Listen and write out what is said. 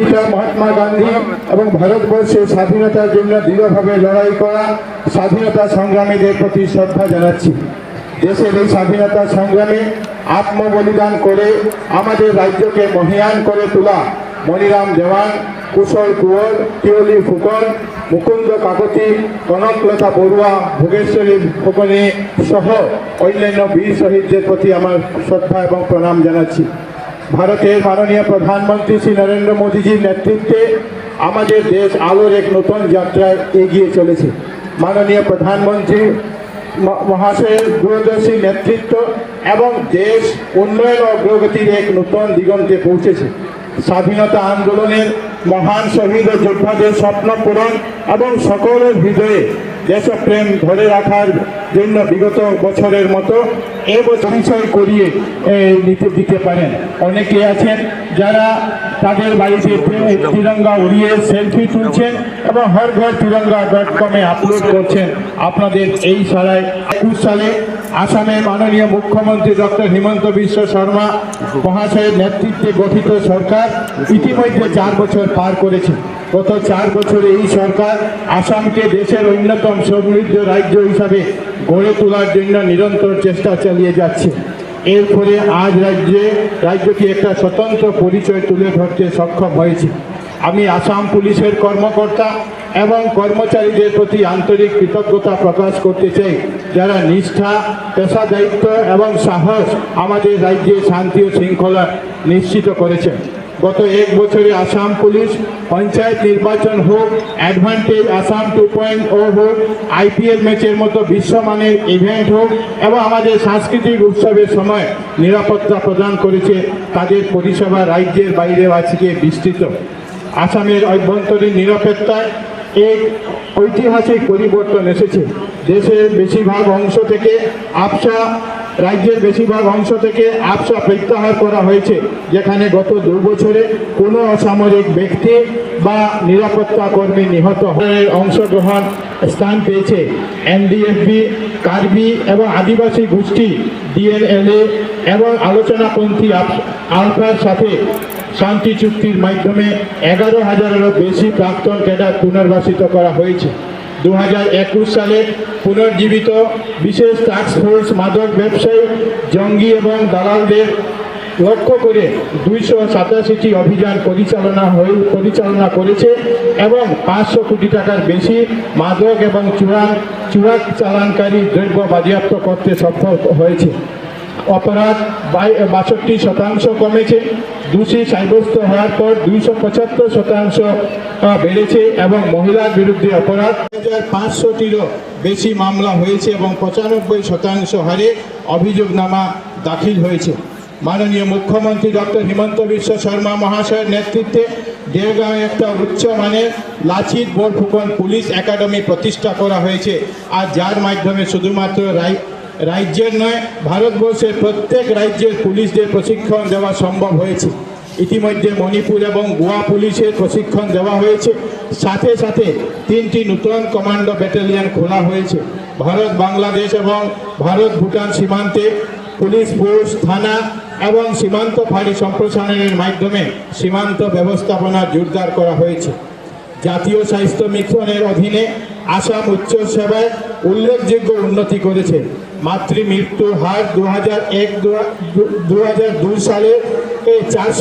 পিতা মহাত্মা গান্ধী এবং ভারতবর্ষের স্বাধীনতার জন্য দৃঢ়ভাবে লড়াই করা স্বাধীনতা সংগ্রামীদের প্রতি শ্রদ্ধা জানাচ্ছি। দেশের এই স্বাধীনতা সংগ্রামে আত্মবলিদান করে আমাদের রাজ্যকে মহিয়ান করে তোলা মনিরাম দেওয়ান কুশল কুঁয়র পিয়লি ফুকন, মুকুন্দ কাকতি, কনকলতা বড়ুয়া, ভোগেশ্বরী ফুকনে সহ অন্যান্য বীর শহীদদের প্রতি আমার শ্রদ্ধা এবং প্রণাম জানাচ্ছি। ভারতের মাননীয় প্রধানমন্ত্রী শ্রী নরেন্দ্র মোদীজির নেতৃত্বে আমাদের দেশ আলোর এক নতুন যাত্রায় এগিয়ে চলেছে। মাননীয় প্রধানমন্ত্রী মহাশয়ের দূরদর্শী নেতৃত্ব এবং দেশ উন্নয়ন অগ্রগতির এক নতুন দিগন্তে পৌঁছেছে। স্বাধীনতা আন্দোলনের মহান শহীদ ও যোদ্ধাদের স্বপ্ন পূরণ এবং সকলের হৃদয়ে দেশপ্রেম ধরে রাখার জন্য বিগত বছরের মতো এবছর পরিচয় করিয়ে নিতে দিতে পারেন। অনেকে আছেন যারা তাদের বাড়িতে তিরঙ্গা উড়িয়ে সেলফি তুলছেন এবং হর ঘর তিরঙ্গা ডট কমে আপলোড করছেন। আপনাদের এই সারায় একুশ সালে আসামের মাননীয় মুখ্যমন্ত্রী ডক্টর হিমন্ত বিশ্ব শর্মা মহাশয়ের নেতৃত্বে গঠিত সরকার ইতিমধ্যে চার বছর পার করেছে। গত চার বছরে এই সরকার আসামকে দেশের অন্যতম সমৃদ্ধ রাজ্য হিসাবে গড়ে তোলার জন্য নিরন্তর চেষ্টা চালিয়ে যাচ্ছে। এর ফলে আজ রাজ্যে, রাজ্যটি একটা স্বতন্ত্র পরিচয় তুলে ধরতে সক্ষম হয়েছে। আমি আসাম পুলিশের কর্মকর্তা এবং কর্মচারীদের প্রতি আন্তরিক কৃতজ্ঞতা প্রকাশ করতে চাই। যারা নিষ্ঠা, পেশাদায়িত্ব এবং সাহস আমাদের রাজ্যে শান্তি ও শৃঙ্খলা নিশ্চিত করেছেন গত এক বছরে আসাম পুলিশ পঞ্চায়েত নির্বাচন হোক, advantage Assam two point O হোক, আইপিএল ম্যাচের মতো বিশ্বমানের ইভেন্ট হোক এবং আমাদের সাংস্কৃতিক উৎসবের সময় নিরাপত্তা প্রদান করেছে, তাদের পরিষেবা রাজ্যের বাইরেও আজকে বিস্তৃত। আসামের অভ্যন্তরীণ নিরাপত্তায় এক ঐতিহাসিক পরিবর্তন এসেছে। দেশের বেশিরভাগ অংশ থেকে আবসা রাজ্যের বেশিরভাগ অংশ থেকে আবসা প্রত্যাহার করা হয়েছে, যেখানে গত দু বছরে কোনো অসামরিক ব্যক্তি বা নিরাপত্তা কর্মী নিহত হয়ে অংশগ্রহণ স্থান পেয়েছে। এনডিএফবি, কার্বি এবং আদিবাসী গোষ্ঠী, ডিএনএলএ এবং আলোচনাপন্থী আলফার সাথে শান্তি চুক্তির মাধ্যমে এগারো হাজারেরও বেশি প্রাক্তন ক্যাডার পুনর্বাসিত করা হয়েছে। দু হাজার একুশ সালে পুনর্জীবিত বিশেষ টাস্ক ফোর্স মাদক ব্যবসায়ী, জঙ্গি এবং দালালদের লক্ষ্য করে দুইশো সাতাশিটি অভিযান পরিচালনা হয়ে, পরিচালনা করেছে এবং পাঁচশো কোটি টাকার বেশি মাদক এবং চূড়ান চূড়াক চালানকারী দ্রব্য বাজেয়াপ্ত করতে সফল হয়েছে। অপরাধ বাষট্টি শতাংশ কমেছে। দোষী সাব্যস্ত হওয়ার পর দুইশো পঁচাত্তর শতাংশ বেড়েছে এবং মহিলার বিরুদ্ধে অপরাধ। হাজার পাঁচশোটিরও বেশি মামলা হয়েছে এবং পঁচানব্বই শতাংশ হারে অভিযোগনামা দাখিল হয়েছে। মাননীয় মুখ্যমন্ত্রী ডক্টর হিমন্ত বিশ্ব শর্মা মহাশয়ের নেতৃত্বে দেওগাঁও একটা উচ্চ মানের লাচিত বোরফুকন পুলিশ একাডেমি প্রতিষ্ঠা করা হয়েছে। আর যার মাধ্যমে শুধুমাত্র রাই রাজ্যের নয়, ভারতবর্ষের প্রত্যেক রাজ্যের পুলিশদের প্রশিক্ষণ দেওয়া সম্ভব হয়েছে। ইতিমধ্যে মণিপুর এবং গোয়া পুলিশের প্রশিক্ষণ দেওয়া হয়েছে। সাথে সাথে তিনটি নূতন কমান্ডো ব্যাটালিয়ন খোলা হয়েছে। ভারত, বাংলাদেশ এবং ভারত, ভুটান সীমান্তে পুলিশ ফোর্স থানা এবং সীমান্ত ফাঁড়ি সম্প্রসারণের মাধ্যমে সীমান্ত ব্যবস্থাপনা জোরদার করা হয়েছে। জাতীয় স্বাস্থ্য মিশনের অধীনে আসাম উচ্চ সেবায় উল্লেখযোগ্য উন্নতি করেছে। মাতৃ মৃত্যুর হার দু হাজার এক দু সালে চারশো